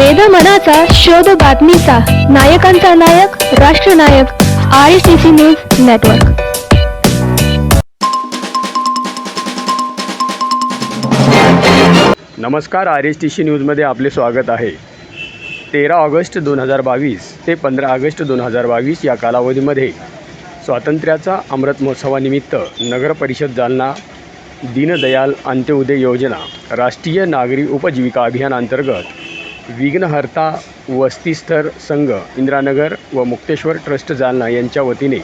वेद मनाचा शोध बातमीचा. नायकांचा नायक राष्ट्रनायक I C C news network नमस्कार आर एस टी सी न्यूजमध्ये आपले स्वागत आहे. तेरा ऑगस्ट दोन हजार बावीस ते पंधरा ऑगस्ट दोन हजार बावीस या कालावधीमध्ये स्वातंत्र्याचा अमृत महोत्सवानिमित्त नगर परिषद जालना दीनदयाल अंत्योदय योजना राष्ट्रीय नागरी उपजीविका अभियानांतर्गत विघ्नहर्ता वस्तीस्तर संघ इंदिरानगर व मुक्तेश्वर ट्रस्ट जालना यांच्या वतीने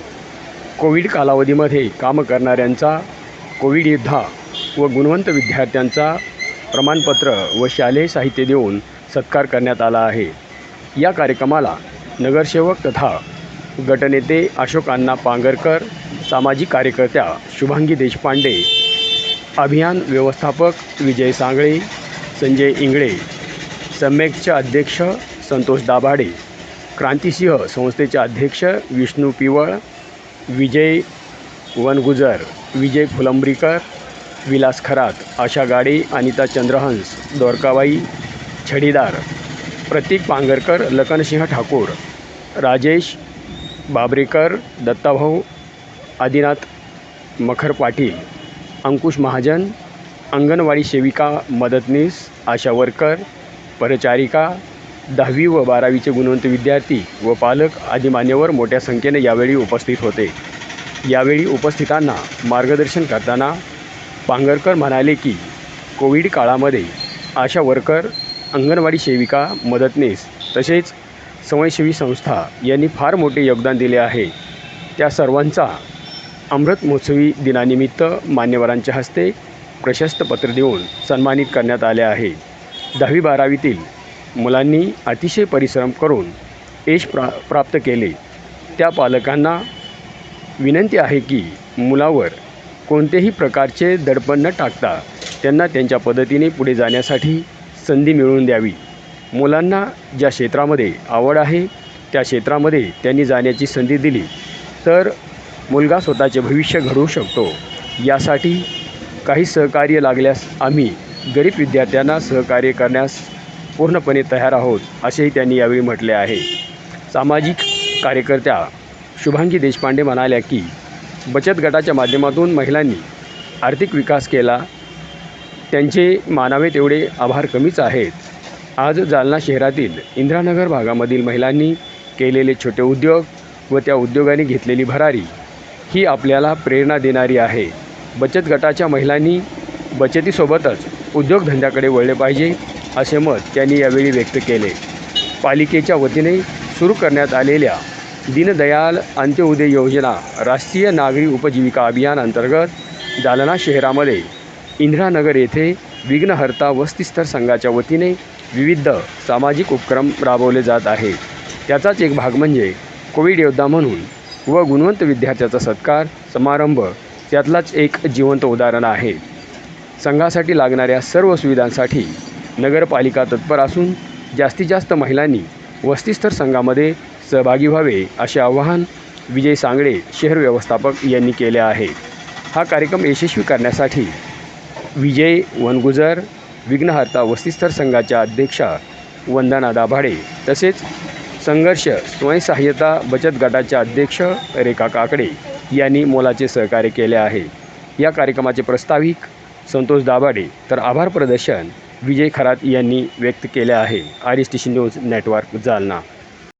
कोविड कालावधीमध्ये काम करणाऱ्यांचा कोविड योद्धा व गुणवंत विद्यार्थ्यांचा प्रमाणपत्र व शालेय साहित्य देऊन सत्कार करण्यात आला आहे. या कार्यक्रमाला नगरसेवक तथा गटनेते अशोक अण्णा पांगरकर सामाजिक कार्यकर्त्या शुभांगी देशपांडे अभियान व्यवस्थापक विजय सांगळे संजय इंगळे सम्यकचे अध्यक्ष संतोष दाभाडे क्रांतिसिंह संस्थेचे अध्यक्ष विष्णू पिवळ विजय वनगुजर विजय फुलंब्रीकर विलास खरात आशा गाडे अनिता चंद्रहंस दोरकाबाई छडीदार प्रतीक पांगरकर लखनसिंह ठाकूर राजेश बाबरेकर दत्ताभाऊ आदिनाथ मखर पाटील अंकुश महाजन अंगणवाडी सेविका मदतनीस आशा वरकर परिचारिका दहावी व बारावीचे गुणवंत विद्यार्थी व पालक आदी मान्यवर मोठ्या संख्येने यावेळी उपस्थित होते. यावेळी उपस्थितांना मार्गदर्शन करताना पांगरकर म्हणाले की कोविड काळामध्ये आशा वर्कर अंगणवाडी सेविका मदतनीस तसेच स्वयंसेवी संस्था यांनी फार मोठे योगदान दिले आहे. त्या सर्वांचा अमृत महोत्सवी दिनानिमित्त मान्यवरांच्या हस्ते प्रशस्त पत्र देऊन सन्मानित करण्यात आले आहे. दहावी बारावीतील मुलांनी अतिशय परिश्रम करून यश प्रा प्राप्त केले. त्या पालकांना विनंती आहे की मुलावर कोणतेही प्रकारचे दडपण न टाकता त्यांना त्यांच्या पद्धतीने पुढे जाण्यासाठी संधी मिळवून द्यावी. मुलांना ज्या क्षेत्रामध्ये आवड आहे त्या क्षेत्रामध्ये त्यांनी जाण्याची संधी दिली तर मुलगा स्वतःचे भविष्य घडवू शकतो. यासाठी काही सहकार्य लागल्यास आम्ही गरीब विद्यार्थ्यांना सहकार्य करण्यास पूर्णपणे तयार आहोत असेही त्यांनी यावेळी म्हटले आहे. सामाजिक कार्यकर्त्या शुभांगी देशपांडे म्हणाल्या की बचत गटाच्या माध्यमातून महिलांनी आर्थिक विकास केला. त्यांचे मानावे तेवढे आभार कमीच आहेत. आज जालना शहरातील इंदिरानगर भागामधील महिलांनी केलेले छोटे उद्योग व त्या उद्योगाने घेतलेली भरारी ही आपल्याला प्रेरणा देणारी आहे. बचत गटाच्या महिलांनी बचतीसोबतच उद्योगधंद्याकडे वळले पाहिजे असे मत त्यांनी यावेळी व्यक्त केले. पालिकेच्या वतीने सुरू करण्यात आलेल्या दीनदयाल अंत्योदय योजना राष्ट्रीय नागरी उपजीविका अभियान अंतर्गत जालना शहरामध्ये इंदिरानगर येथे विघ्नहर्ता वस्तीस्तर संघाच्या वतीने विविध सामाजिक उपक्रम राबवले जात आहेत त्याचाच एक भाग म्हणजे कोविड योद्धा म्हणून व गुणवंत विद्यार्थ्याचा सत्कार समारंभ त्यातलाच एक जिवंत उदाहरण आहे. संघासाठी लागणाऱ्या सर्व सुविधांसाठी नगरपालिका तत्पर असून जास्तीत जास्त महिलांनी वस्तीस्तर संघामध्ये सहभागी व्हावे असे आवाहन विजय सांगळे शहर व्यवस्थापक यांनी केले आहे. हा कार्यक्रम यशस्वी करण्यासाठी विजय वनगुजर विघ्नहर्ता वस्तीस्तर संघाच्या अध्यक्षा वंदना दाभाडे तसेच संघर्ष स्वयंसहाय्यता बचत गटाच्या अध्यक्ष रेखा काकडे यांनी मोलाचे सहकार्य केले आहे. या कार्यक्रमाचे प्रस्ताविक संतोष दाभाडे. तर आभार प्रदर्शन विजय खरात यांनी व्यक्त केले आहे. R S T C news network Jalna.